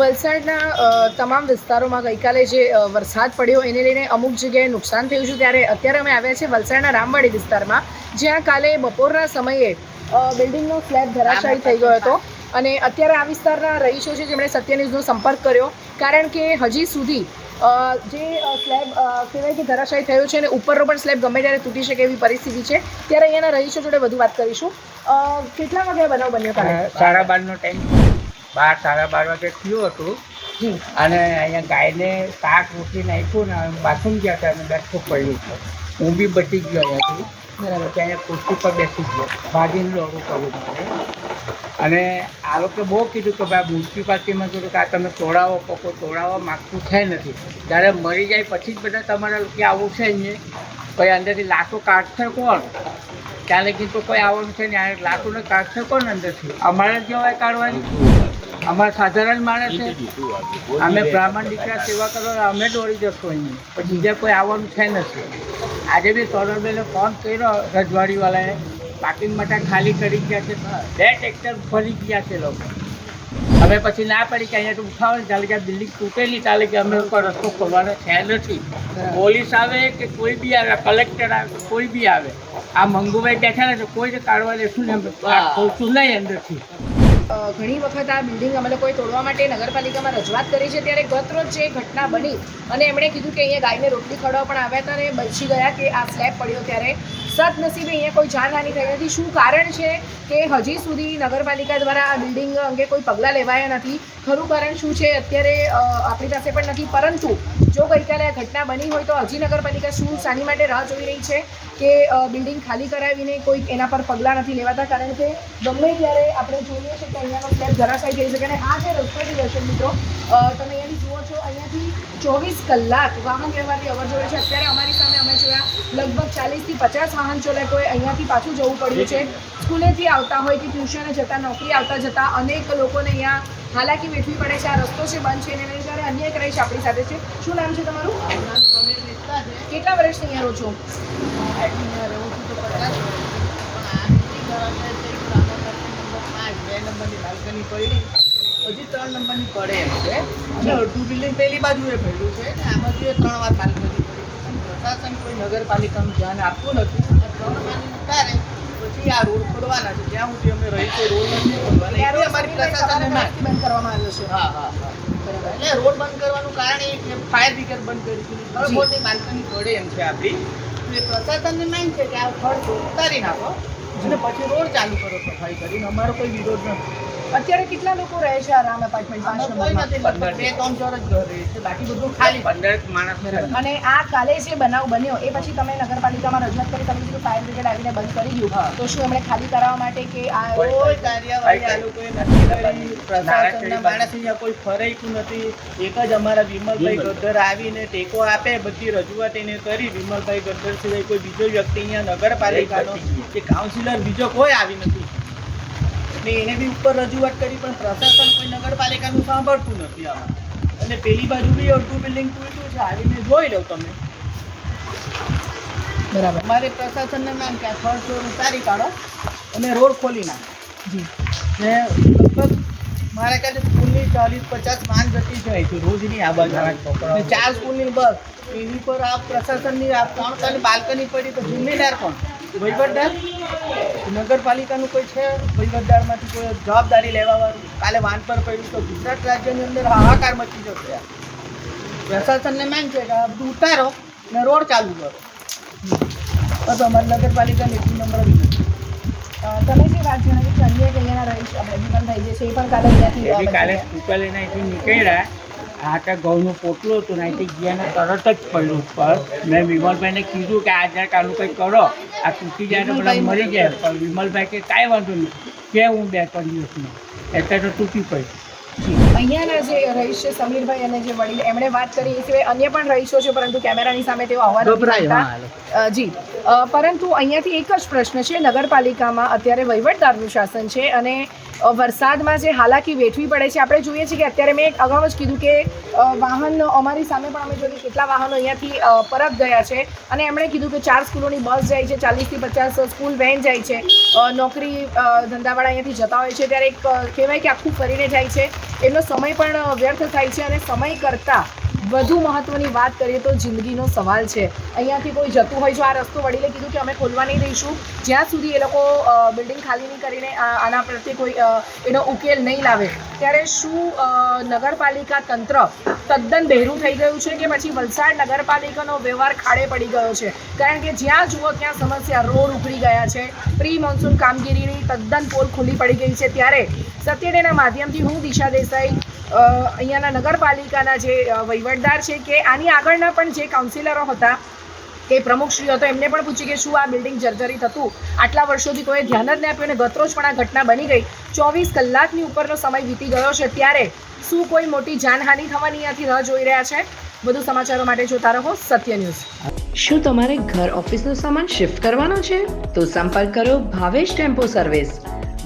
વલસાડના તમામ વિસ્તારોમાં ગઈકાલે જે વરસાદ પડ્યો એને લઈને અમુક જગ્યાએ નુકસાન થયું છે. ત્યારે અત્યારે અમે આવ્યા છીએ વલસાડના રામવાડી વિસ્તારમાં, જ્યાં કાલે બપોરના સમયે બિલ્ડિંગનો સ્લેબ ધરાશાયી થઈ ગયો હતો. અને અત્યારે આ વિસ્તારના રહીશો છે જેમણે સત્ય ન્યૂઝનો સંપર્ક કર્યો. કારણ કે હજી સુધી જે સ્લેબ કહેવાય કે ધરાશાયી થયો છે અને ઉપરનો પણ સ્લેબ ગમે ત્યારે તૂટી શકે એવી પરિસ્થિતિ છે. ત્યારે અહીંયાના રહીશો જોડે વધુ વાત કરીશું. કેટલા વાગ્યા બનાવ બન્યો સાડા બારનો ટાઈમ બાર સાડા બાર વાગે થયું હતું. અને અહીંયા ગાયને શાક રોટી નાખ્યું ને બાથરૂમ ગયા હતા અને બેઠું પડ્યું છે હું બી બચી ગયો અહીંયાથી. બરાબર. ત્યાં અહીંયા ખુરશી પર બેસી ગયો. ભાગીને લોડું કરવું મારે અને આ લોકો બહુ કીધું કે ભાઈ મ્યુનિસિપાલિટીમાં કીધું કે આ તમે તોડાવો પકો તોડાવવા માગતું થાય નથી. જ્યારે મરી જાય પછી જ બધા તમારા લોકો આવું છે અહીંયા પછી અંદરથી લાશો કાઢશે કોણ? ત્યાં લગી તો કોઈ આવવાનું છે ને લાકડું કાઢશે કોણ અંદરથી? અમારે જ જવાય કાઢવાની. અમારા સાધારણ માણસ છે. અમે બ્રાહ્મણ દીકરા સેવા કરો અમે દોડી જશો અહીં પણ બીજા કોઈ આવવાનું છે નથી. આજે બી સૌરભભાઈને ફોન કર્યો રજવાડીવાળાએ. પાર્કિંગ માટે ખાલી કરી ગયા છે. બે ટ્રેક્ટર ફરી ગયા છે લોકો. અમે પછી ના પડી કે અહીંયા તો ઉઠાવે ચાલે કે આ બિલ્ડિંગ તૂટેલી ચાલે કે અમે કોઈ રસ્તો ખોલવાનો છે નથી. પોલીસ આવે કે કોઈ બી આવે કલેક્ટર આવે કોઈ બી આવે. આ મંગુભાઈ બેઠા ને તો કોઈ કાઢવા દેશું ને ખોલશું નહીં અંદરથી. ઘણી વખત આ બિલ્ડિંગ અમે લોકોએ તોડવા માટે નગરપાલિકામાં રજૂઆત કરી છે, ત્યારે ગત રોજ જે ઘટના બની, અને એમણે કીધું કે અહીંયા ગાયને રોટલી ખવડાવવા પણ આવ્યા હતા અને બચી ગયા કે આ સ્લેબ પડ્યો ત્યારે. સદનસીબે અહીંયા કોઈ જાનહાની થઈ નથી. શું કારણ છે કે હજી સુધી નગરપાલિકા દ્વારા આ બિલ્ડિંગ અંગે કોઈ પગલાં લેવાયા નથી? ખરું કારણ શું છે? અત્યારે આપણી પાસે પણ નથી. પરંતુ જો ગઈકાલે આ ઘટના બની હોય તો હજી નગરપાલિકા શું શાની માટે રાહ જોઈ રહી છે કે બિલ્ડિંગ ખાલી કરાવીને કોઈ એના પર પગલાં નથી લેવાતા? કારણ કે ગમે ત્યારે આપણે જોઈએ છીએ કે અહીંયાનો સ્લેબ ધરાશાયી થઈ શકે. અને આ જે રસ્તો છે દર્શક મિત્રો તમે અહીંયાથી જુઓ છો, અહીંયાથી ચોવીસ કલાક વાહન વ્યવહારની અવરજવર છે. અત્યારે અમારી સામે અમે જોયા, લગભગ ચાલીસથી પચાસ વાહન ચાલકોએ અહીંયાથી પાછું જવું પડ્યું છે. સ્કૂલેથી આવતા હોય કે ટ્યુશને જતા, નોકરી આવતા જતા અનેક લોકોને અહીંયા હાલાકી વેઠવી પડે છે. આ રસ્તો છે બંધ છે. અને જ્યારે અન્યાય એક રહીશ આપણી સાથે છે. શું નામ છે તમારું? કેટલા વર્ષથી અહીંયા રહો છો? હજી ત્રણ નંબરની પડે એમ છે. અને અડધું બિલ્ડિંગ પેલી બાજુએ પડ્યું છે ને આ બાજુએ ત્રણ વાર બાલ્કની પડી પ્રશાસન કોઈ નગરપાલિકાનું ધ્યાન આપતું નથી. ત્રણ પાણી ઉતારે પછી આ રોડ ખોલવાના છે. જ્યાં સુધી અમે રહી છે રોડ નથી ખોલવાના. એટલે અમારી પ્રશાસન પ્રશાસનને બંધ કરવામાં આવ્યો છે. હા હા એટલે રોડ બંધ કરવાનું કારણ એ કે ફાયર બ્રિગેડ બંધ કરી છે ઘર ફૂટની બાલ્કની પડે એમ છે આપણી. એટલે પ્રશાસનને માન છે કે આ ફ્લોર ઉતારી નાખો. અને પછી રોડ ચાલુ કરો સફાઈ કરીને. અમારો કોઈ વિરોધ નથી. અત્યારે કેટલા લોકો રહે છે આ રામ એપાર્ટમેન્ટ પાંચ નંબરમાં બે ત્રણ ચોર ઘર રહે છે બાકી બધું ખાલી. પંદર માણસ અને આ કાલે જે બનાવ બન્યો એ પછી તમે નગરપાલિકામાં રજૂઆત કરી તમે કીધું ફાયર બ્રિગેડ આવીને બંધ કરી. દીધું તો શું એમણે ખાલી કરાવવા માટે કે આ કોઈ કાર્યવાહી આ લોકોએ નથી કરી. પ્રશાસનના માણસ અહીંયા કોઈ ફરાયું નથી. એક જ અમારા વિમલભાઈ ગદ્દર આવીને ટેકો આપે બધી રજૂઆત એને કરી. વિમલભાઈ ગદ્દર સિવાય કોઈ બીજો વ્યક્તિ અહીંયા નગરપાલિકાનો કે કાઉન્સિલર બીજો કોઈ આવી નથી. ને એને બી ઉપર રજૂઆત કરી પણ પ્રશાસન કોઈ નગરપાલિકાનું સાંભળતું નથી આમાં. અને પેલી બાજુ બી અડધું બિલ્ડિંગ તૂટ્યું છે આવીને જોઈ લો તમે. બરાબર. અમારે પ્રશાસનને નામ કે આ થર્ડ ફ્લોર ઉતારી કાઢો અને રોડ ખોલી નાખો. જી. ને લગભગ મારા ખ્યાલે સ્કૂલની ચાલીસ પચાસ માન જતી છે રોજની આ બાજુ. ચાર સ્કૂલની બસ. એની પર આ પ્રશાસનની આ ત્રણ બાલ્કની પડી તો જિમ્મેદાર કોણ? વહીવટદાર? નગરપાલિકાનું કોઈ છે? વહીવટદારમાંથી કોઈ જવાબદારી લેવાવાળું? કાલે વાન પર પડ્યું તો ગુજરાત રાજ્યની અંદર હાહાકાર મચી જશે. પ્રશાસનને માંગ છે કે આ બધું ઉતારો ને રોડ ચાલુ કરો. બસ અમારી નગરપાલિકાની એટલી નંબર નથી તમે જે વાત જણાવી કે અહીંયાના રહીશ આપણે દુકાન થઈ જશે એ પણ કાલે અહીંયાથી કાલે સ્કૂટર લઈને અહીંથી નીકળ્યા. હાથે ઘઉંનું પોટલું હતું ને અહીંથી ગયા તરત જ પડ્યું ઉપર. મેં વિમલભાઈને કીધું કે આ જરાક આનું કંઈક કરો. આ તૂટી જાય તો બધા મરી જાય. પણ વિમલભાઈ કે કાંઈ વાંધો નહીં. કે હું બે ત્રણ દિવસમાં? એટલે તો તૂટી પડી અહીંયાના જે રહીશ છે સમીરભાઈ અને જે વડીલ એમણે વાત કરી. એ સિવાય અન્ય પણ રહીશો છે પરંતુ કેમેરાની સામે તેઓ અવાજ નથી ગભરાય, જી. પરંતુ અહીંયાથી એક જ પ્રશ્ન છે. નગરપાલિકામાં અત્યારે વહીવટદારનું શાસન છે અને વરસાદમાં જે હાલાકી વેઠવી પડે છે, આપણે જોઈએ છીએ કે અત્યારે મેં અગાઉ જ કીધું કે વાહન અમારી સામે પણ અમે જોઈએ કેટલા વાહનો અહીંયાથી પરત ગયા છે. અને એમણે કીધું કે ચાર સ્કૂલોની બસ જાય છે, ચાલીસથી પચાસ સ્કૂલ વેન જાય છે. નોકરી ધંધાવાળા અહીંયાથી જતા હોય છે. ત્યારે એક કહેવાય કે આખું ફરીને જાય છે. એમનો સમય પણ વ્યર્થ થાય છે અને સમય કરતાં વધુ મહત્વની વાત કરીએ તો જિંદગીનો સવાલ છે. અહીંયાથી કોઈ જતું હોય જો આ રસ્તો વડીલે કીધું કે અમે ખોલવા નહીં દઈશું. જ્યાં સુધી એ લોકો બિલ્ડિંગ ખાલી નહીં કરીને આના પ્રત્યે કોઈ એનો ઉકેલ નહીં લાવે, ત્યારે શું નગરપાલિકા તંત્ર તદ્દન બહેરું થઈ ગયું છે કે પછી વલસાડ નગરપાલિકાનો વ્યવહાર ખાડે પડી ગયો છે? કારણ કે જ્યાં જુઓ ત્યાં સમસ્યા રોડ ઉખડી ગયા છે, પ્રી મોન્સૂન કામગીરીની તદ્દન પોલ ખુલ્લી પડી ગઈ છે. ત્યારે સત્યડેના માધ્યમથી હું દિશા દેસાઈ અહીંયાના નગરપાલિકાના જે વહીવટદાર છે કે આની આગળના પણ જે કાઉન્સિલરો હતા, કે પ્રમુખશ્રી હતો, એમને પણ પૂછ્યું કે શું આ બિલ્ડિંગ જર્જરિત હતું? આટલા વર્ષોથી કોઈએ ધ્યાન જ નહીં આપ્યું અને ગતરોજ પણ આ ઘટના બની ગઈ. ચોવીસ કલાકની ઉપરનો સમય વીતી ગયો છે ત્યારે શું કોઈ મોટી જાનહાનિ થવાની અહીંયાથી રાહ જોઈ રહ્યા છે? વધુ સમાચારો માટે જોતા રહો સત્ય ન્યૂઝ. શું તમારે ઘર ઓફિસનો સામાન શિફ્ટ કરવાનો છે? તો સંપર્ક કરો ભાવેશ ટેમ્પો સર્વિસ